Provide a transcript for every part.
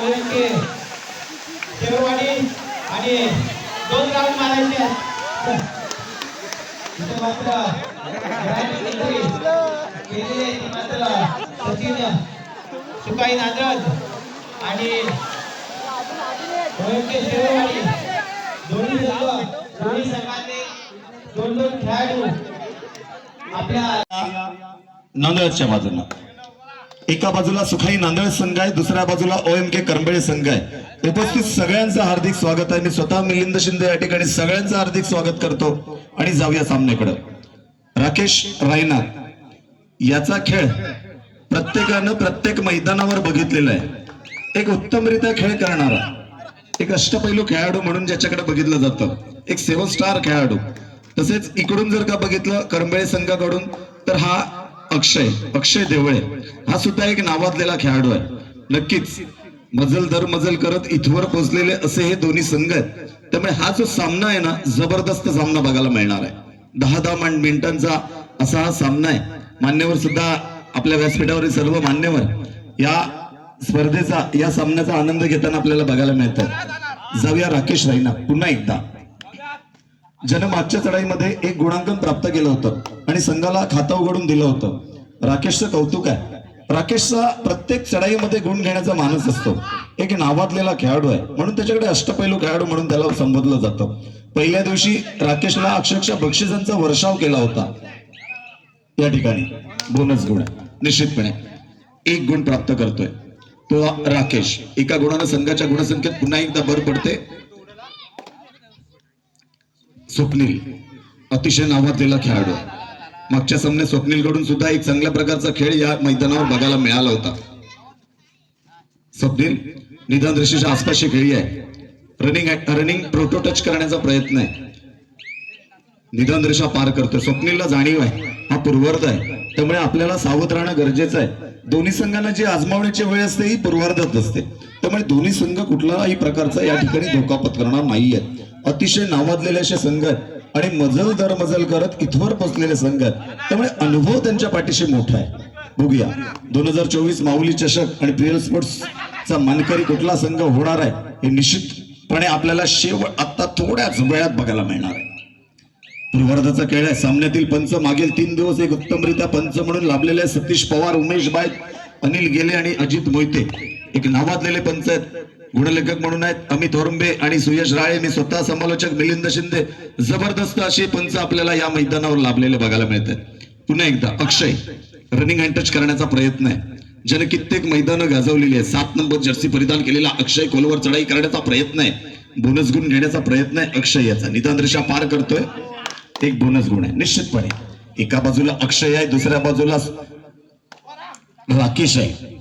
ओळखे शेरवाडी आणि दोन राऊंड मारायचे आहेत. इथे मात्र केलेले मात्र सचिन सुकाई नांदरज आणि ओळखे शेरवाडी दोन्ही संघ दोन्ही संघातले दोन दोन खेळाडू आपल्या नांदेडच्या बाजूला एका बाजूला सुखाई नांदेड संघ आहे दुसऱ्या बाजूला ओ एम के करंबेळे संघ आहे. उपस्थित सगळ्यांचं हार्दिक स्वागत आहे. मी स्वतः मिलिंद शिंदे या ठिकाणी सगळ्यांचं हार्दिक स्वागत करतो आणि जाऊया सामन्याकडे राकेश रायना याचा खेळ प्रत्येकानं प्रत्येक मैदानावर बघितलेला आहे. एक उत्तमरित्या खेळ करणारा एक अष्टपैलू खेळाडू म्हणून ज्याच्याकडे बघितलं जातं. एक सेवन स्टार खेळाडू. तसेच इकडून जर का बघितलं करंबेळे संघाकडून तर हा अक्षय अक्षय देवळे. हा सुद्धा एक नावाजलेला खेळाडू आहे. नक्कीच मजल दर मजल करत इथवर पोहोचलेले असे हे दोन्ही संघ आहेत. त्यामुळे हा जो सामना आहे ना जबरदस्त सामना बघायला मिळणार आहे. दहा दहा मिनिटांचा असा हा सामना आहे. मान्यवर सुद्धा आपल्या व्यासपीठावरील सर्व मान्यवर या स्पर्धेचा या सामन्याचा आनंद घेताना आपल्याला बघायला मिळतात जाऊया राकेश राईना पुन्हा एकदा. ज्यानं मागच्या चढाईमध्ये एक गुणांकन प्राप्त केलं होतं आणि संघाला खातं उघडून दिलं होतं. राकेशचं कौतुक आहे. राकेशचा प्रत्येक चढाईमध्ये गुण घेण्याचा मानस असतो. एक नावाजलेला खेळाडू आहे. म्हणून त्याच्याकडे अष्टपैलू खेळाडू म्हणून त्याला संबोधलं जातं. पहिल्या दिवशी राकेशला अक्षरशः बक्षिसांचा वर्षाव केला होता. या ठिकाणी बोनस गुण निश्चितपणे एक गुण प्राप्त करतोय. तो राकेश. एका गुणानं संघाच्या गुणसंख्येत पुन्हा एकदा भर पडते. स्वप्नील. अतिशय नावाजलेला खेळाडू. मागच्या सामन्यात स्वप्नीलकडून सुद्धा एक चांगल्या प्रकारचा खेळ या मैदानावर बघायला मिळाला होता. स्वप्नील निदान रेषेच्या आसपासची खेळी आहे. रनिंग रनिंग प्रोटो टच करण्याचा प्रयत्न आहे. निदान रेषा पार करतो स्वप्नीलला जाणीव आहे. हा पूर्वार्ध आहे. त्यामुळे आपल्याला सावध राहणं गरजेचं आहे. दोन्ही संघांना जी आजमावण्याची वेळ असते ही पूर्वार्धात असते. त्यामुळे दोन्ही संघ कुठलाही प्रकारचा या ठिकाणी धोका पत्करणार आहे अतिशय नावाजलेले असे संघ आहेत. आणि मजल दर मजल करत इथवर पोचलेले संघ आहेत. त्यामुळे अनुभव त्यांच्या पाठीशी मोठा आहे. बघूया. दोन हजार चोवीस माऊली चषक आणि प्रियल स्पोर्ट्सचा मानकरी कुठला संघ होणार आहे हे निश्चितपणे आपल्याला शेवट आता थोड्याच वेळात बघायला मिळणार आहे. पूर्वार्धाचा खेळ आहे. सामन्यातील पंच मागील तीन दिवस एक उत्तमरित्या पंच म्हणून लाभलेले सतीश पवार उमेश बाय अनिल गेले आणि अजित मोहिते. एक नावाजलेले पंच आहेत. गुणलेखक म्हणून आहेत अमित ओरंबे आणि सुयश राळे. मी स्वतः समालोचक मिलिंद शिंदे. जबरदस्त असे पंच आपल्याला या मैदानावर लाभलेले बघायला मिळतात पुन्हा एकदा अक्षय रनिंग हँड टच करण्याचा प्रयत्न आहे. ज्याने कित्येक मैदानं गाजवलेली आहे सात नंबर जर्सी परिधान केलेला अक्षय खोलवर चढाई करण्याचा प्रयत्न आहे. बोनस गुण घेण्याचा प्रयत्न आहे. अक्षय याचा. निदान रेषा पार करतोय. एक बोनस गुण आहे. निश्चितपणे. एका बाजूला अक्षय आहे दुसऱ्या बाजूला राकेश आहे.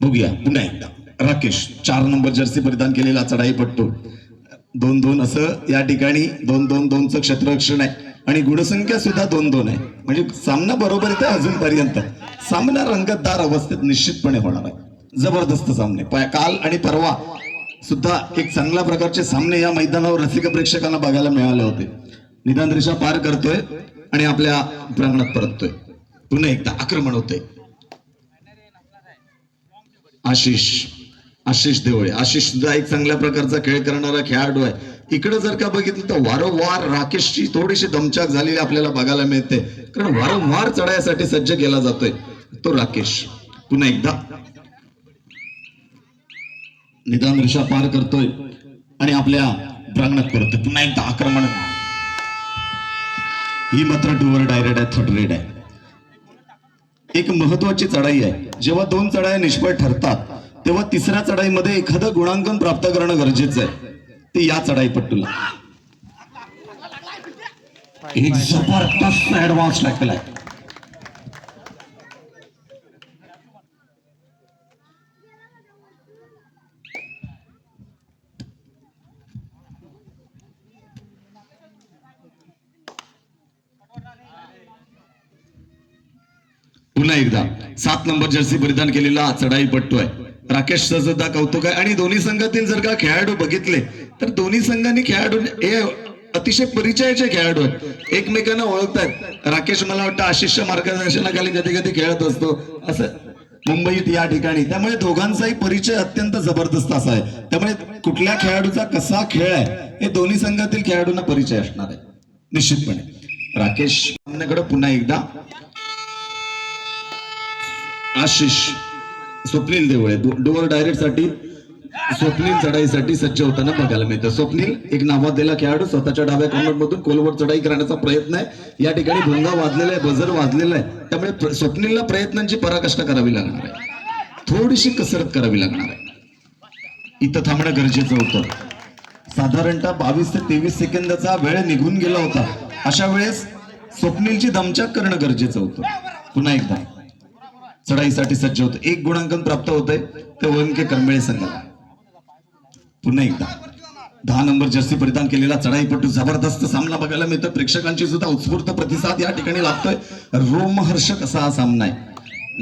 बघूया. पुन्हा एकदा. राकेश चार नंबर जर्सी परिधान केलेला चढाईपट्टू दोन दोन असं या ठिकाणी दोन दोन दोनचं क्षेत्ररक्षण आहे. आणि गुणसंख्या सुद्धा दोन दोन आहे. म्हणजे सामना बरोबर येते अजूनपर्यंत. सामना रंगतदार अवस्थेत निश्चितपणे होणार आहे. जबरदस्त सामने. काल आणि परवा सुद्धा एक चांगल्या प्रकारचे सामने या मैदानावर रसिक प्रेक्षकांना बघायला मिळाले होते. निदान रेषा पार करतोय आणि आपल्या प्रांगणात परततोय. पुन्हा एकदा आक्रमण होतंय. आशिष. आशिष देवळे आशिष सुद्धा एक चांगल्या प्रकारचा खेळ करणारा खेळाडू आहे. इकडे जर का बघितलं तर वारंवार राकेशची थोडीशी दमचाक झालेली आपल्याला बघायला मिळते. कारण वारंवार चढायसाठी सज्ज केला जातोय तो राकेश. पुन्हा एकदा. निदान रेषा पार करतोय. आणि आपल्या प्रांगणात परतोय पुन्हा एकदा आक्रमण. ही मात्र टूवर डायरेक्ट आहे थर्ड रेड आहे. एक महत्वाची चढाई आहे. जेव्हा दोन चढाई निष्फळ ठरतात तेव्हा तिसऱ्या चढाईमध्ये एखादं गुणांकन प्राप्त करणं गरजेचं आहे. ते या चढाईपट्टूला एक जबरदस्त ऍडव्हान्स टॅकल आहे. पुन्हा एकदा सात नंबर जर्सी परिधान केलेला चढाई पट्टू आहे. राकेशचं सुद्धा कौतुक आहे. आणि दोन्ही संघातील जर का खेळाडू बघितले तर दोन्ही संघांनी खेळाडू हे अतिशय परिचयाचे खेळाडू आहेत. एकमेकांना ओळखतात राकेश मला वाटतं आशिषच्या मार्गदर्शनाखाली कधी कधी खेळत असतो. असं मुंबईत या ठिकाणी. त्यामुळे दोघांचाही परिचय अत्यंत जबरदस्त असा आहे. त्यामुळे कुठल्या खेळाडूचा कसा खेळ आहे हे दोन्ही संघातील खेळाडूंना परिचय असणार आहे. निश्चितपणे. राकेश पुन्हा एकदा. आशिष. स्वप्नील देवळे डोअर डायरेक्टसाठी स्वप्नील चढाईसाठी सज्ज होताना बघायला मिळतं. स्वप्नील एक नावाजलेला खेळाडू स्वतःच्या डाव्या कॉर्नर मधून खोलवर चढाई करण्याचा प्रयत्न आहे. या ठिकाणी भोंगा वाजलेला आहे बजर वाजलेला आहे. त्यामुळे स्वप्नीलला प्रयत्नांची पराकाष्ठा करावी लागणार आहे. थोडीशी कसरत करावी लागणार आहे. इथं थांबणं गरजेचं होतं. साधारणतः बावीस ते तेवीस सेकंदाचा वेळ निघून गेला होता. अशा वेळेस स्वप्नीलची दमचाक करणं गरजेचं होतं. पुन्हा एकदा. चढाईसाठी सज्ज होतं. एक गुणांकन प्राप्त होतंय ते ओएमके करमेळे संघाला. पुन्हा एकदा दहा नंबर जर्सी परिधान केलेला चढाईपटू जबरदस्त सामना बघायला मिळतो प्रेक्षकांची सुद्धा उत्स्फूर्त प्रतिसाद या ठिकाणी लागतोय. रोमहर्षक असा हा सामना आहे.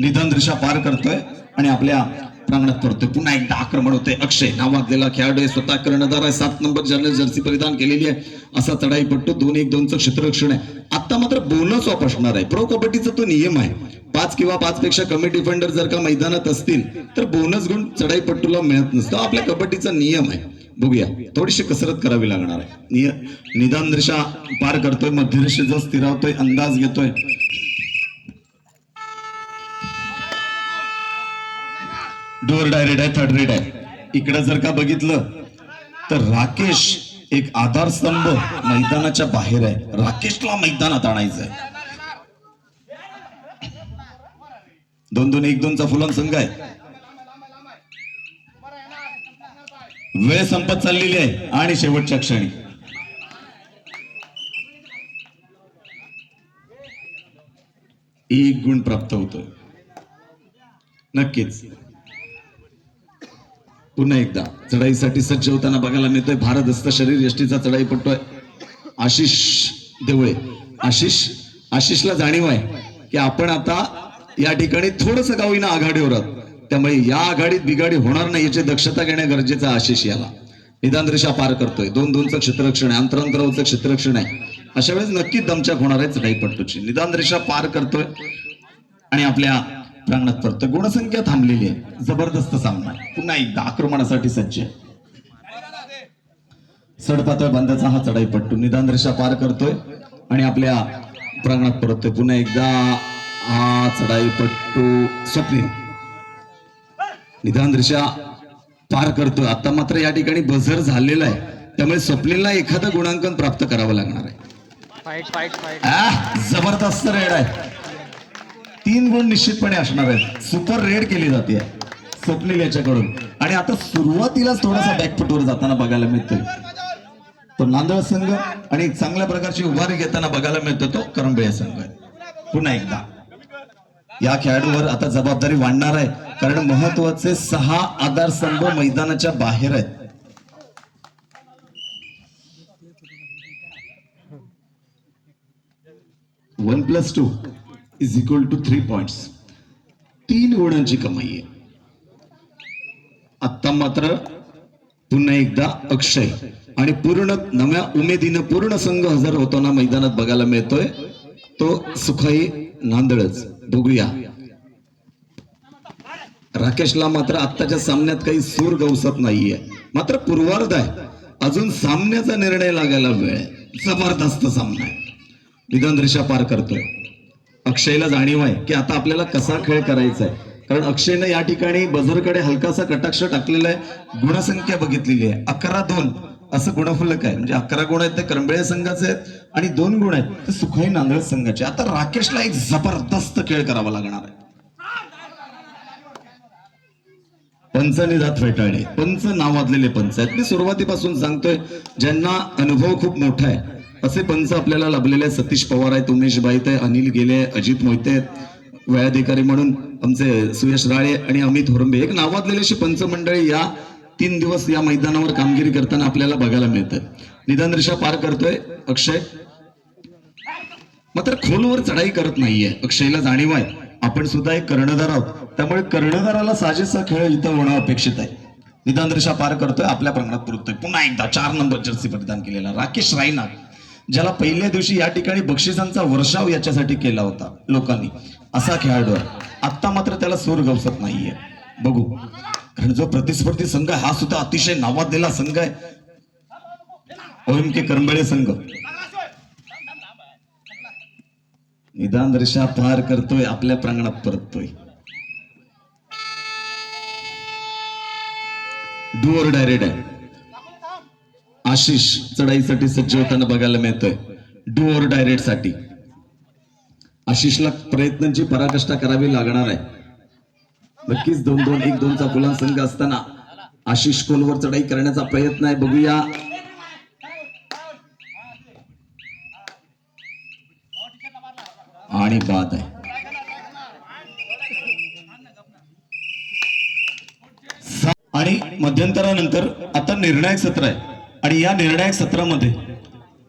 निधन दृशा पार करतोय आणि आपल्या प्रांगणात करतोय. पुन्हा एकदा आक्रमण होते अक्षय नावाजलेला खेळाडू आहे. स्वतः कर्णधार आहे. सात नंबर जर्नल जर्सी परिधान केलेली आहे. असा चढाईपट्टू दोन एक दोनचं क्षेत्ररक्षण आहे. आता मात्र बोनस ऑफ असणार आहे. प्रो कबड्डीचा तो नियम आहे. पाच किंवा पाच पेक्षा कमी डिफेंडर जर का मैदानात असतील तर बोनस गुण चढाईपट्टूला मिळत नसतो. आपल्या कबड्डीचा नियम आहे. बघूया. थोडीशी कसरत करावी लागणार आहे. निदान दृशा पार करतोय. मध्यरेषेचा स्थिरावतोय. अंदाज घेतोय. डोअर डायरेक्ट आहे थर्ड रेड आहे. इकडे जर का बघितलं तर राकेश एक आधारस्तंभ मैदानाच्या बाहेर आहे. राकेशला मैदानात आणायचं आहे दोन दोन एक दोनचा फुलान संघ आहे. वेळ संपत चाललेली आहे. आणि शेवटच्या क्षणी. एक गुण प्राप्त होतो नक्कीच. पुन्हा एकदा चढाईसाठी सज्ज होताना बघायला मिळतोय भारदस्त शरीर यष्टीचा चढाई आहे आशिष देवळे आशिष आशिषला जाणीव आहे की आपण आता या ठिकाणी थोडस गावीना आघाडीवर आहोत. त्यामुळे या आघाडीत बिघाडी होणार नाही याची दक्षता घेणं गरजेचं आहे आशिष याला. निदान रेषा पार करतोय. दोन दोनचं क्षेत्ररक्षण आहे अंतरांतरावचं क्षेत्ररक्षण आहे. अशा वेळेस नक्की दमछाक होणार आहे चढाईपट्टूची निदान रेषा पार करतोय आणि आपल्या प्रांगणात परतोय गुणसंख्या थांबलेली आहे. जबरदस्त सामना. पुन्हा एकदा आक्रमणासाठी सज्ज आहे. सडपातळ बांधाचा हा चढाईपट्टू निदान रेषा पार करतोय आणि आपल्या प्रांगणात परततोय पुन्हा एकदा हा चढाईपट्टू स्वप्नील. निदान रेषा पार करतोय. आता मात्र या ठिकाणी बझर झालेला आहे. त्यामुळे स्वप्नीलला एखादं गुणांकन प्राप्त करावं लागणार आह, जबरदस्त रेड आहे. तीन गुण निश्चितपणे असणार आहेत. सुपर रेड केली जाते. स्वप्नील याच्याकडून. आणि आता सुरुवातीलाच थोडासा बॅकफुटवर जाताना बघायला मिळतोय. तो नांदळ संघ आणि एक चांगल्या प्रकारची उभारी घेताना बघायला मिळतो तो करंबया संघ आहे. पुन्हा एकदा. या खेळाडूवर आता जबाबदारी वाढणार आहे. कारण महत्त्वाचे सहा आधारस्तंभ मैदानाच्या बाहेर आहेत. One plus two is equal to three points तीन गुणांची कमाई आहे. आता मात्र पुन्हा एकदा अक्षय आणि पूर्ण नव्या उमेदीनं पूर्ण संघ हजर होताना मैदानात बघायला मिळतोय. तो सुखाई नांदळच. बघूया. राकेशला मात्र आत्ताच्या सामन्यात काही सूर गवसत नाहीये. मात्र पूर्वार्ध आहे. अजून सामन्याचा निर्णय लागायला वेळ आहे. जबरदस्त सामना आहे. निदान रेषा पार करतोय. अक्षयला जाणीव आहे की आता आपल्याला कसा खेळ करायचा आहे कारण अक्षयनं या ठिकाणी बझरकडे हलकासा कटाक्ष टाकलेला आहे गुणसंख्या बघितलेली आहे. अकरा दोन असं गुणफलक आहे. म्हणजे अकरा गुण आहेत ते करंबळे संघाचे आहेत आणि दोन गुण आहेत ते सुखाई नांदळ संघाचे आता राकेशला एक जबरदस्त खेळ करावा लागणार आहे. पंचनिधात फेटाळले पंच नावाजलेले पंच आहेत. मी सुरुवातीपासून सांगतोय ज्यांना अनुभव खूप मोठा आहे असे पंच आपल्याला लाभलेले आहेत. सतीश पवार आहेत उमेश बाईत आहे अनिल गेले अजित मोहिते आहेत वेळाधिकारी म्हणून आमचे सुयश राळे आणि अमित होरंबे. एक नावाजलेले अशी पंच मंडळी या तीन दिवस या मैदानावर कामगिरी करताना आपल्याला बघायला मिळतात निदान रेषा पार करतोय अक्षय. मात्र खोलवर चढाई करत नाहीये. अक्षयला जाणीव आहे. आपण सुद्धा एक कर्णधार आहोत. त्यामुळे कर्णधाराला साजेसा खेळ इथं होणं अपेक्षित आहे. निदान रेषा पार करतोय आपल्या प्रमाणात पुरतोय. पुन्हा एकदा चार नंबर जर्सी परिधान केलेला राकेश रायनाथ. ज्याला पहिल्या दिवशी या ठिकाणी बक्षिसांचा वर्षाव याच्यासाठी केला होता लोकांनी. असा खेळाडू आहे आत्ता मात्र त्याला सूर गवसत नाहीये. बघू. कारण जो प्रतिस्पर्धी संघ हा सुद्धा अतिशय नावाजलेला संघ आहे. ओएम के करंबळे संघ. निदान रेषा पार करतोय आपल्या प्रांगणात परततोय. डुअर डायरेक्ट आहे. आशिष चढाईसाठी सज्ज होताना बघायला मिळतोय. डुओर डायरेक्टसाठी. आशिषला प्रयत्नांची पराकष्टा करावी लागणार आहे. नक्कीच दोन दोन एक दोनचा फुलां संघ असताना आशिष कोलवर चढाई करण्याचा प्रयत्न आहे. बघूया. आणि बाद आहे. आणि मध्यंतरानंतर आता निर्णायक सत्र आहे. आणि या निर्णायक सत्रामध्ये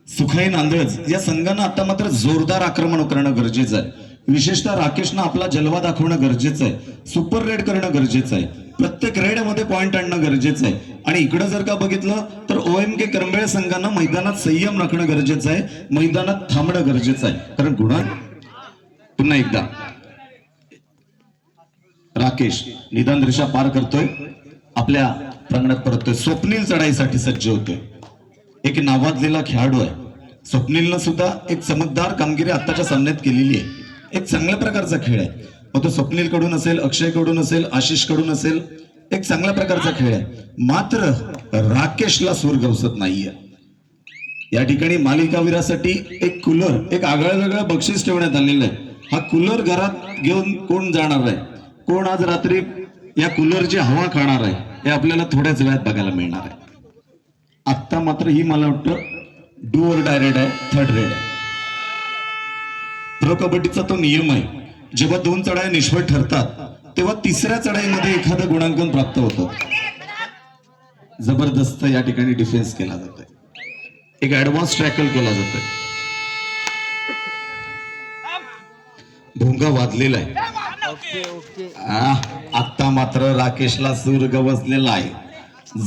सुखाई नांदळज या संघानं आता मात्र जोरदार आक्रमण करणं गरजेचं आहे. विशेषतः राकेशनं आपला जलवा दाखवणं गरजेचं आहे. सुपर रेड करणं गरजेचं आहे. प्रत्येक रेडमध्ये मध्ये आणणं गरजेचं आहे. आणि इकडं जर का बघितलं तर ओएम के करंबेळ संघानं मैदानात संयम राखणं गरजेचं आहे. मैदानात थांबणं गरजेचं आहे. कारण गुणा पुन्हा एकदा. राकेश निदान रेषा पार करतोय. आपल्या प्रांगणात परततोय. स्वप्नील चढाईसाठी सज्ज होतोय. एक नावाजलेला खेळाडू आहे. स्वप्नीलनं सुद्धा एक चमकदार कामगिरी आत्ताच्या सामन्यात केलेली आहे. एक चांगल्या प्रकारचा खेळ आहे. मग तो स्वप्नीलकडून असेल अक्षयकडून असेल आशिषकडून असेल एक चांगल्या प्रकारचा खेळ आहे. मात्र राकेशला सूर गवसत नाहीये. या ठिकाणी मालिकावीरासाठी एक कूलर एक आगळं वेगळं बक्षीस ठेवण्यात आलेलं आहे. हा कूलर घरात घेऊन कोण जाणार आहे? कोण आज रात्री या कूलरची हवा खाणार आहे? हे आपल्याला थोड्याच वेळात बघायला मिळणार आहे. आत्ता मात्र ही मला वाटतं डुअर डायरेक्ट आहे थर्ड रेड आहे. प्रो कबड्डीचा तो नियम आहे. जेव्हा दोन चढाई निष्फळ ठरतात तेव्हा तिसऱ्या चढाईमध्ये एखादं गुणांकन प्राप्त होतं. जबरदस्त या ठिकाणी डिफेन्स केला जातोय. एक ऍडव्हान्स ट्रॅकल केला जातोय. भोंगा वाजलेला आहे. आता मात्र राकेशला सूर गवसलेला आहे.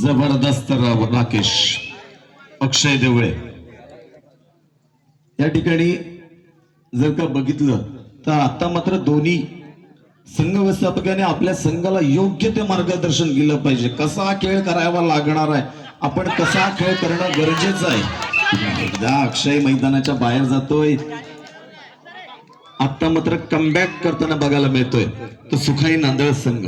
जबरदस्त राकेश. अक्षय देवळे. या ठिकाणी जर का बघितलं तर आता मात्र दोन्ही संघ व्यवस्थापकाने आपल्या संघाला योग्य ते मार्गदर्शन केलं पाहिजे. कसा खेळ करावा लागणार आहे? आपण कसा खेळ करणं गरजेचं आहे? एकदा अक्षय मैदानाच्या बाहेर जातोय. आता मात्र कमबॅक करताना बघायला मिळतोय. तो सुखाई नांदळ संघ.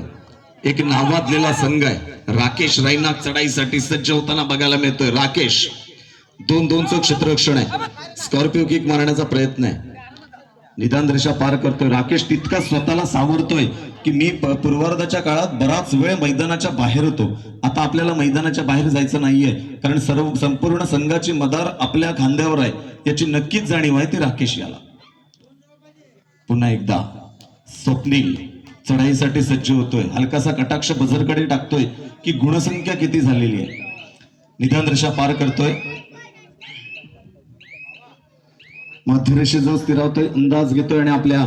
एक नावाजलेला संघ आहे. राकेश राईनाथ चढाईसाठी सज्ज होताना बघायला मिळतोय. राकेश दोन दोनचं क्षेत्ररक्षण आहे. स्कॉर्पिओ किक मारण्याचा प्रयत्न आहे. निदान रेषा पार करतोय. राकेश तितका स्वतःला सावरतोय की मी पूर्वार्धाच्या काळात बराच वेळ मैदानाच्या बाहेर होतो. आता आपल्याला मैदानाच्या बाहेर जायचं नाहीये. कारण सर्व संपूर्ण संघाची मदार आपल्या खांद्यावर आहे. याची नक्कीच जाणीव आहे ती राकेश याला. पुन्हा एकदा. स्वप्नील चढाईसाठी सज्ज होतोय. हलकासा कटाक्ष बजरकडे टाकतोय की गुणसंख्या किती झालेली आहे? निदान रेषा पार करतोय. मध्यरेषे जो स्थिरावतोय अंदाज घेतोय आणि आपल्या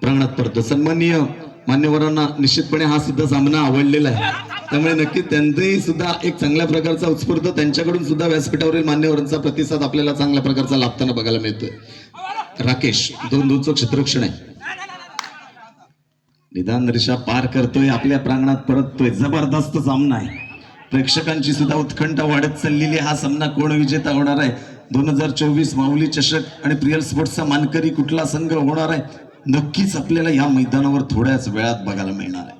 प्रांगणात पडतोय. सन्माननीय मान्यवरांना निश्चितपणे हा सुद्धा सामना आवडलेला आहे. त्यामुळे नक्की त्यांनी सुद्धा एक चांगल्या प्रकारचा उत्स्फूर्त त्यांच्याकडून सुद्धा व्यासपीठावरील मान्यवरांचा प्रतिसाद आपल्याला चांगल्या प्रकारचा लाभताना बघायला मिळतोय. राकेश दोन दोनचं क्षेत्ररक्षण आहे. निदान रेषा पार करतोय आपल्या प्रांगणात परततोय. जबरदस्त सामना आहे. प्रेक्षकांची सुद्धा उत्कंठा वाढत चाललेली हा सामना कोण विजेता होणार आहे? दोन हजार चोवीस माऊली चषक आणि प्रियल स्पोर्ट्सचा मानकरी कुठला संघ होणार आहे? नक्कीच आपल्याला या मैदानावर थोड्याच वेळात बघायला मिळणार आहे.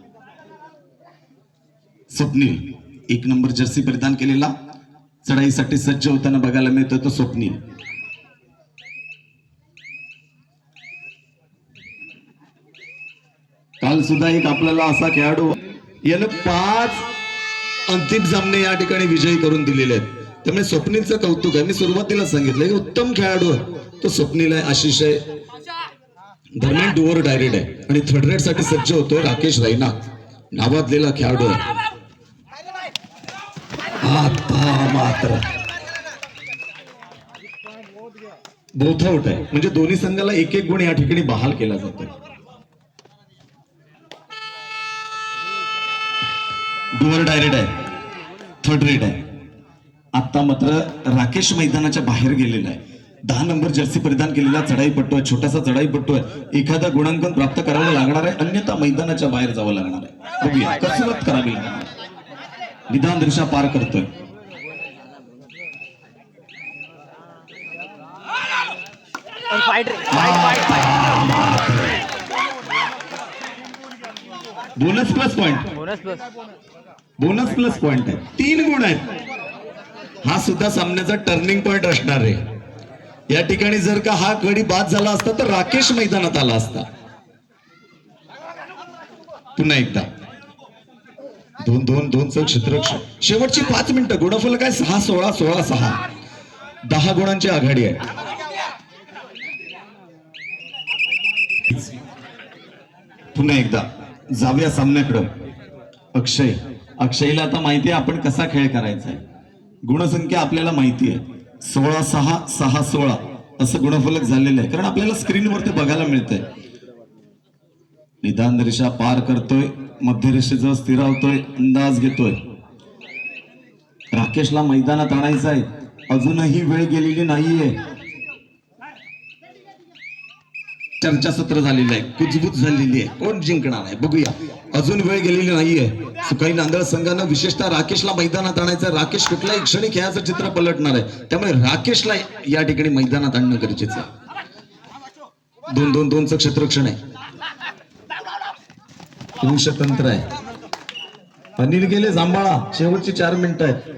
स्वप्नील एक नंबर जर्सी परिधान केलेला. चढाईसाठी सज्ज होताना बघायला मिळतो तो स्वप्नील. काल सुद्धा एक आपल्याला असा खेळाडू यानं पाच अंतिम सामने या ठिकाणी विजयी करून दिलेले आहेत. त्यामुळे स्वप्नीलचं कौतुक आहे मी सुरुवातीला सांगितलं की उत्तम खेळाडू आहे. तो स्वप्नील आहे आशिष आहे. दरम्यान डुअर डायरेक्ट आहे. आणि थर्ड रेडसाठी सज्ज होतोय राकेश रैना. नावाजलेला खेळाडू आहे. आता मात्र. बोथ आउट आहे. म्हणजे दोन्ही संघाला एक एक गुण या ठिकाणी बहाल केला जातोय. डुअर डायरेक्ट आहे. थर्ड रेड आहे. आता मात्र राकेश मैदानाच्या बाहेर गेलेला आहे. दहा नंबर जर्सी परिधान केलेला चढाईपट्टू आहे. छोटासा चढाईपट्टू आहे. एखादा गुणांकन प्राप्त करावं लागणार आहे. अन्यथा मैदानाच्या बाहेर जावं लागणार आहे. बघूया. कसरत करावी लागणार. निदान दिशा पार करतोय. Bonus plus point bonus plus bonus plus point आहे. तीन गुण आहेत. हा सुद्धा सामन्याचा टर्निंग पॉइंट असणार आहे. या ठिकाणी जर का हा गडी बाद झाला असता तर राकेश मैदानात आला असता. पुन्हा एकदा. दोन दोन दोन चौक क्षेत्ररक्षण शेवटची पाच मिनिटं. गुणफल काय? सहा सोळा सोळा सहा. दहा गुणांची आघाडी आहे. पुन्हा एकदा. जाऊया सामन्याकडं. अक्षय. अक्षयला आता माहिती आहे आपण कसा खेळ करायचा आहे. गुणसंख्या आपल्याला माहिती आहे. सोळा सहा सहा सोळा असं गुणफलक झालेलं आहे. कारण आपल्याला स्क्रीनवरती बघायला मिळतंय. निदान रेषा पार करतोय. मध्य रेषेजवळ स्थिरावतोय अंदाज घेतोय. राकेशला मैदानात आणायचा आहे. अजूनही वेळ गेलेली नाहीये. चर्चासत्र झालेलं आहे कुजबूज झालेली आहे कोण जिंकणार आहे? बघूया. अजून वेळ गेलेली नाहीये. सुकाई नांदळ संघानं विशेषतः राकेशला मैदानात आणायचं. राकेश कुठल्याही क्षणी खेळाचं चित्र पलटणार आहे. त्यामुळे राकेशला या ठिकाणी मैदानात आणणं गरजेचं आहे. दोन दोन दोनचं क्षेत्रक्षण आहे. पुरुषतंत्र आहे. अनिल गेले जांभाळा. शेवटची चार मिनिटं आहेत.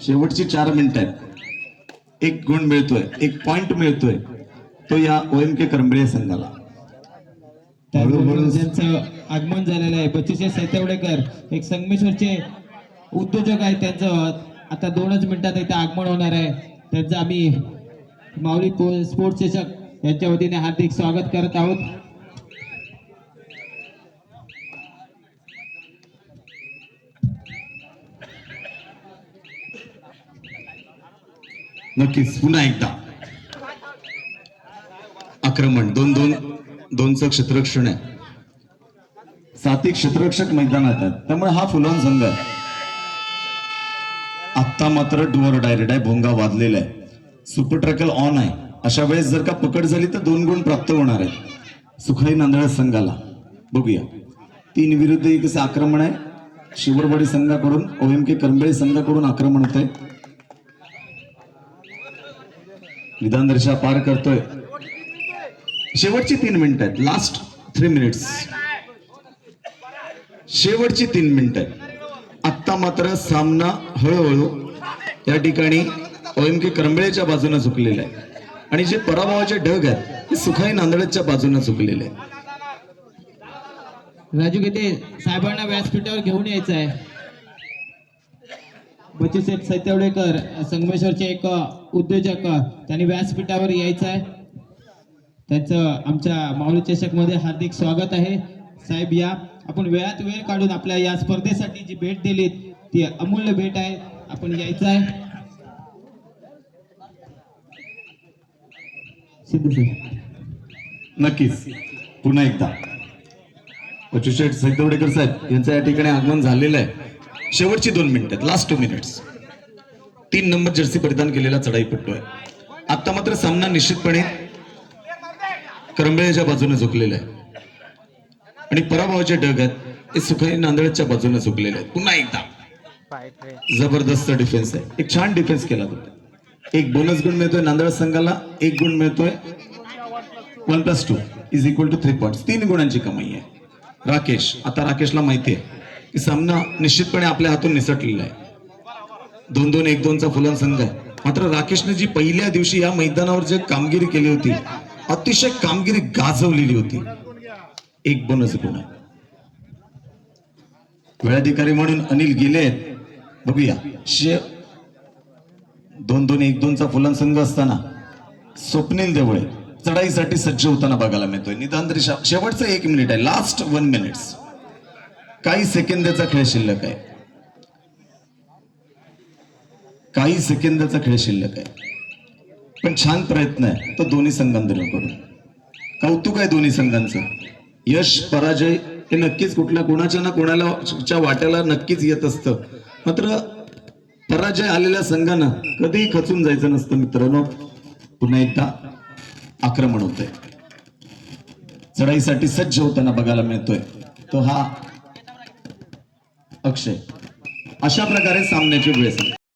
शेवटची चार मिनिटं आहेत. एक गुण मिळतोय. एक पॉइंट मिळतोय. तो या ओएम के करंबळे संघाला. त्याचबरोबर ज्यांचं आगमन झालेलं आहे बत्तीसशे सैतवडेकर एक संगमेश्वरचे उद्योजक आहेत त्यांचं. आता दोनच मिनिटात इथे आगमन होणार आहे. त्यांचं आम्ही माऊली स्पोर्ट्स चषक यांच्या वतीने हार्दिक स्वागत करत आहोत. नक्कीच पुन्हा एकदा. आक्रमण. दोन दोन दोनचं क्षेत्ररक्षण आहे. सातिक क्षेत्ररक्षक मैदानात आहेत. त्यामुळे हा फुलॉन संघ आहे. आत्ता मात्र डुअर डायरेक्ट आहे. भोंगा वाजलेला आहे. सुपर ट्रॅकल ऑन आहे. अशा वेळेस जर का पकड झाली तर दोन गुण प्राप्त होणार आहेत. सुखाई नांदळ संघाला. बघूया. तीन विरुद्ध एक असं आक्रमण आहे. शिवरवाडी संघाकडून ओएम के करंबेळे संघाकडून आक्रमण होत आहे विधान दर्शा पार करतोय. शेवटची तीन मिनिटं आहेत लास्ट थ्री मिनिट्स शेवटची तीन मिनिटं. आहेत आत्ता मात्र सामना हळूहळू या ठिकाणी ओएमके करंबळेच्या बाजूने झुकलेला आहे. आणि जे पराभवाचे ढग आहेत ते सुखाई नांदळच्या बाजूने झुकलेले आहेत. राजू किती? साहेबांना व्यासपीठावर घेऊन यायचं आहे. बच्चू शेठ सैतवडेकर संगमेश्वरचे एक उद्योजक त्यांनी व्यासपीठावर यायचं आहे. त्यांचं आमच्या माऊली चषकमध्ये हार्दिक स्वागत आहे. साहेब या आपण वेळात वेळ काढून आपल्या या स्पर्धेसाठी जी भेट दिलीत ती अमूल्य भेट आहे. आपण यायचं आहे. नक्कीच. पुन्हा एकदा. बच्चूशेठ सैदवडेकर साहेब यांचं या ठिकाणी आगमन झालेलं आहे. शेवटची दोन मिनिटं लास्ट टू मिनिट्स तीन नंबर जर्सी परिधान केलेला चढाईपट्टू आहे. आता मात्र सामना निश्चितपणे करंबेच्या बाजूने झुकलेला आहे. आणि पराभवाचे ढग आहेत ते सुखाई नांदेडच्या बाजूने झुकलेले आहेत पुन्हा एकदा. जबरदस्त डिफेन्स आहे. एक छान डिफेन्स केला होता एक बोनस गुण मिळतोय नांदेड संघाला एक गुण मिळतोय one plus two is equal to three point तीन गुणांची कमाई आहे. राकेश आता राकेशला माहिती आहे की सामना निश्चितपणे आपल्या हातून निसटलेला आहे. दोन दोन एक दोनचा फुलन संघ आहे. मात्र राकेशने जी पहिल्या दिवशी या मैदानावर जे कामगिरी केली होती अतिशय कामगिरी गाजवलेली होती. एक बोनस गुण वेळाधिकारी म्हणून अनिल गेले बघूया. शे दोन दोन एक दोनचा फुलांसंघ संघ असताना स्वप्नील देवळे चढाईसाठी सज्ज होताना बघायला मिळतोय. निदान तरी शेवटचा शेवटचं एक मिनिट आहे. लास्ट वन मिनिट्स काही सेकंदाचा खेळ शिल्लक आहे. काही सेकंदाचा खेळ शिल्लक आहे. पण छान प्रयत्न आहे. तो दोन्ही संघांकडून कौतुक आहे दोन्ही संघांचं. यश पराजय हे नक्कीच कुठल्या कोणाच्या ना कोणाला च्या वाट्याला नक्कीच येत असतं. मात्र पराजय आलेल्या संघानं कधीही खचून जायचं नसतं मित्रांनो. पुन्हा एकदा आक्रमण होतंय. चढाईसाठी सज्ज होताना बघायला मिळतोय. तो हा अक्षय. अशा प्रकारे सामन्याची वेळ